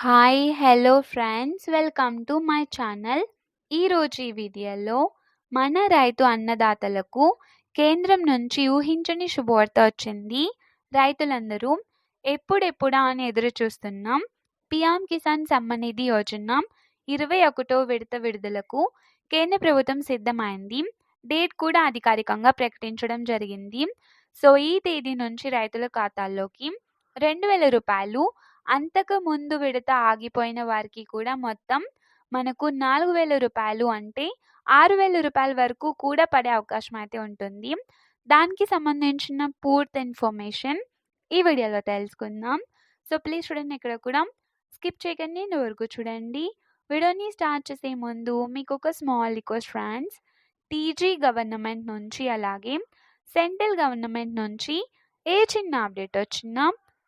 Hi hello friends welcome to my channel ఈరోజు ఈ వీడియోలో మన రైతు అన్నదాతలకు కేంద్రం నుంచి ఊహించని శుభవార్త వచ్చింది. రైతులందరూ ఎప్పుడెప్పుడా అని ఎదురు చూస్తున్నాం. పిఎం కిసాన్ సమ్మనిధి యోజన ఇరవై ఒకటో విడత విడుదలకు కేంద్ర ప్రభుత్వం సిద్ధమైంది. డేట్ కూడా అధికారికంగా ప్రకటించడం జరిగింది. సో ఈ తేదీ నుంచి రైతుల ఖాతాల్లోకి రెండు వేల రూపాయలు అంతకు ముందు విడత ఆగిపోయిన వారికి కూడా మొత్తం మనకు నాలుగు వేల రూపాయలు అంటే ఆరు వేల రూపాయల వరకు కూడా పడే అవకాశం అయితే ఉంటుంది. దానికి సంబంధించిన పూర్తి ఇన్ఫర్మేషన్ ఈ వీడియోలో తెలుసుకుందాం. సో ప్లీజ్ చూడండి ఇక్కడ కూడా స్కిప్ చేయకండి ఇంత వరకు చూడండి. వీడియోని స్టార్ట్ చేసే ముందు మీకు ఒక small request friends. TG government నుంచి అలాగే సెంట్రల్ గవర్నమెంట్ నుంచి ఏ చిన్న అప్డేట్ వచ్చినా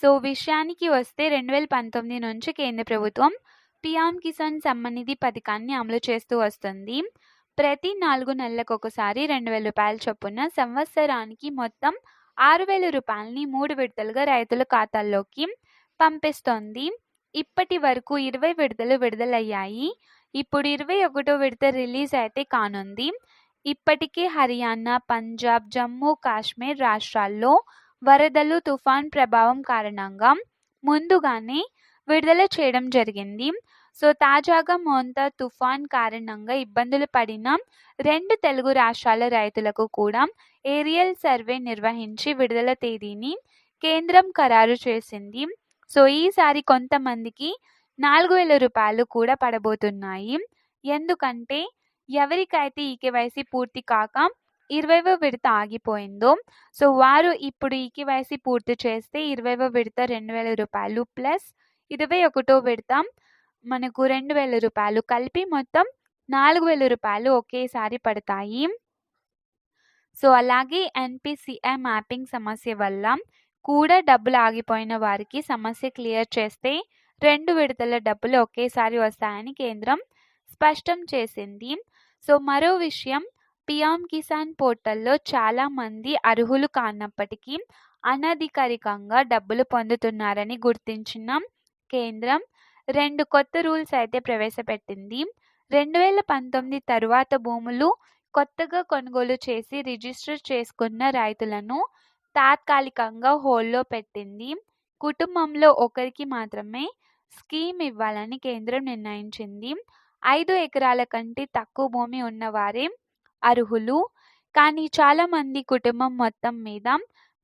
సో విషయానికి వస్తే రెండు వేల పంతొమ్మిది నుంచి కేంద్ర ప్రభుత్వం పిఎం కిసాన్ సమ్మనిధి పథకాన్ని అమలు చేస్తూ వస్తుంది. ప్రతి నాలుగు నెలలకు ఒకసారి రెండు వేల రూపాయల చొప్పున సంవత్సరానికి మొత్తం ఆరు వేల రూపాయలని మూడు విడతలుగా రైతుల ఖాతాల్లోకి పంపిస్తోంది. ఇప్పటి వరకు ఇరవై విడతలు విడుదలయ్యాయి. ఇప్పుడు ఇరవై ఒకటో విడత రిలీజ్ అయితే కానుంది. ఇప్పటికే హర్యానా పంజాబ్ జమ్మూ కాశ్మీర్ రాష్ట్రాల్లో వరదలు తుఫాన్ ప్రభావం కారణంగా ముందుగానే విడుదల చేయడం జరిగింది. సో తాజాగా మోంతా తుఫాన్ కారణంగా ఇబ్బందులు పడిన రెండు తెలుగు రాష్ట్రాల రైతులకు కూడా ఏరియల్ సర్వే నిర్వహించి విడుదల తేదీని కేంద్రం ఖరారు చేసింది. సో ఈసారి కొంతమందికి నాలుగు వేల రూపాయలు కూడా పడబోతున్నాయి. ఎందుకంటే ఎవరికైతే ఈ కేవైసీ పూర్తి కాక ఇరవైవ విడత ఆగిపోయిందో సో వారు ఇప్పుడు ఈ కేవైసీ పూర్తి చేస్తే ఇరవైవ విడత రెండు వేల రూపాయలు ప్లస్ ఇరవై ఒకటో విడత మనకు రెండు వేల రూపాయలు కలిపి మొత్తం నాలుగు వేల రూపాయలు ఒకేసారి పడతాయి. సో అలాగే ఎన్పిసిఐ మ్యాపింగ్ సమస్య వల్ల కూడా డబ్బులు ఆగిపోయిన వారికి సమస్య క్లియర్ చేస్తే రెండు విడతల డబ్బులు ఒకేసారి వస్తాయని కేంద్రం స్పష్టం చేసింది. సో మరో విషయం పిఎం కిసాన్ పోర్టల్లో చాలామంది అర్హులు కానప్పటికీ అనధికారికంగా డబ్బులు పొందుతున్నారని గుర్తించిన. కేంద్రం రెండు కొత్త రూల్స్ అయితే ప్రవేశపెట్టింది. రెండు వేల పంతొమ్మిది తరువాత భూములు కొత్తగా కొనుగోలు చేసి రిజిస్టర్ చేసుకున్న రైతులను తాత్కాలికంగా హోల్డ్లో పెట్టింది. కుటుంబంలో ఒకరికి మాత్రమే స్కీమ్ ఇవ్వాలని కేంద్రం నిర్ణయించింది. ఐదు ఎకరాల కంటే తక్కువ భూమి ఉన్నవారే అర్హులు. కానీ చాలామంది కుటుంబం మొత్తం మీద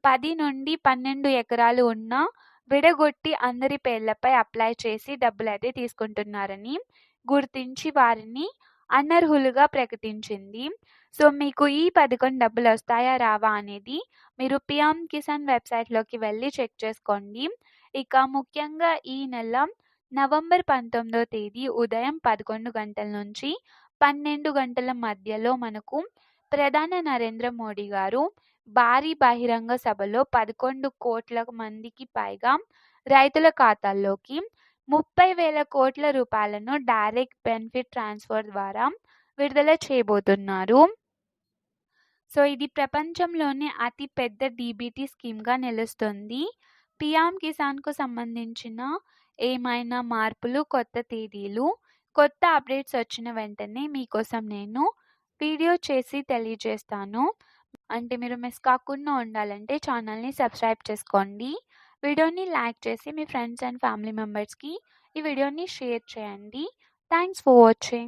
పది నుండి పన్నెండు ఎకరాలు ఉన్న విడగొట్టి అందరి పేర్లపై అప్లై చేసి డబ్బులు అయితే తీసుకుంటున్నారని గుర్తించి వారిని అనర్హులుగా ప్రకటించింది. సో మీకు ఈ పథకం డబ్బులు వస్తాయా రావా అనేది మీరు పిఎం కిసాన్ వెబ్సైట్లోకి వెళ్ళి చెక్ చేసుకోండి. ఇక ముఖ్యంగా ఈ నెల నవంబర్ పంతొమ్మిదో తేదీ ఉదయం పదకొండు గంటల నుంచి పన్నెండు గంటల మధ్యలో మనకు ప్రధాని నరేంద్ర మోడీ గారు భారీ బహిరంగ సభలో పదకొండు కోట్ల మందికి పైగా రైతుల ఖాతాల్లోకి ముప్పై వేల కోట్ల రూపాయలను డైరెక్ట్ బెనిఫిట్ ట్రాన్స్ఫర్ ద్వారా విడుదల చేయబోతున్నారు. సో ఇది ప్రపంచంలోనే అతి పెద్ద డీబీటీ స్కీమ్గా నిలుస్తుంది. పిఎం కిసాన్కు సంబంధించిన ఏమైనా మార్పులు కొత్త తేదీలు కొత్త అప్డేట్స్ వచ్చిన వెంటనే మీకోసం నేను వీడియో చేసి తెలియజేస్తాను. అంటే మీరు మిస్ కాకుండా ఉండాలంటే ఛానల్ని సబ్స్క్రైబ్ చేసుకోండి. వీడియోని లైక్ చేసి మీ ఫ్రెండ్స్ అండ్ ఫ్యామిలీ మెంబర్స్కి ఈ వీడియోని షేర్ చేయండి. Thanks for watching.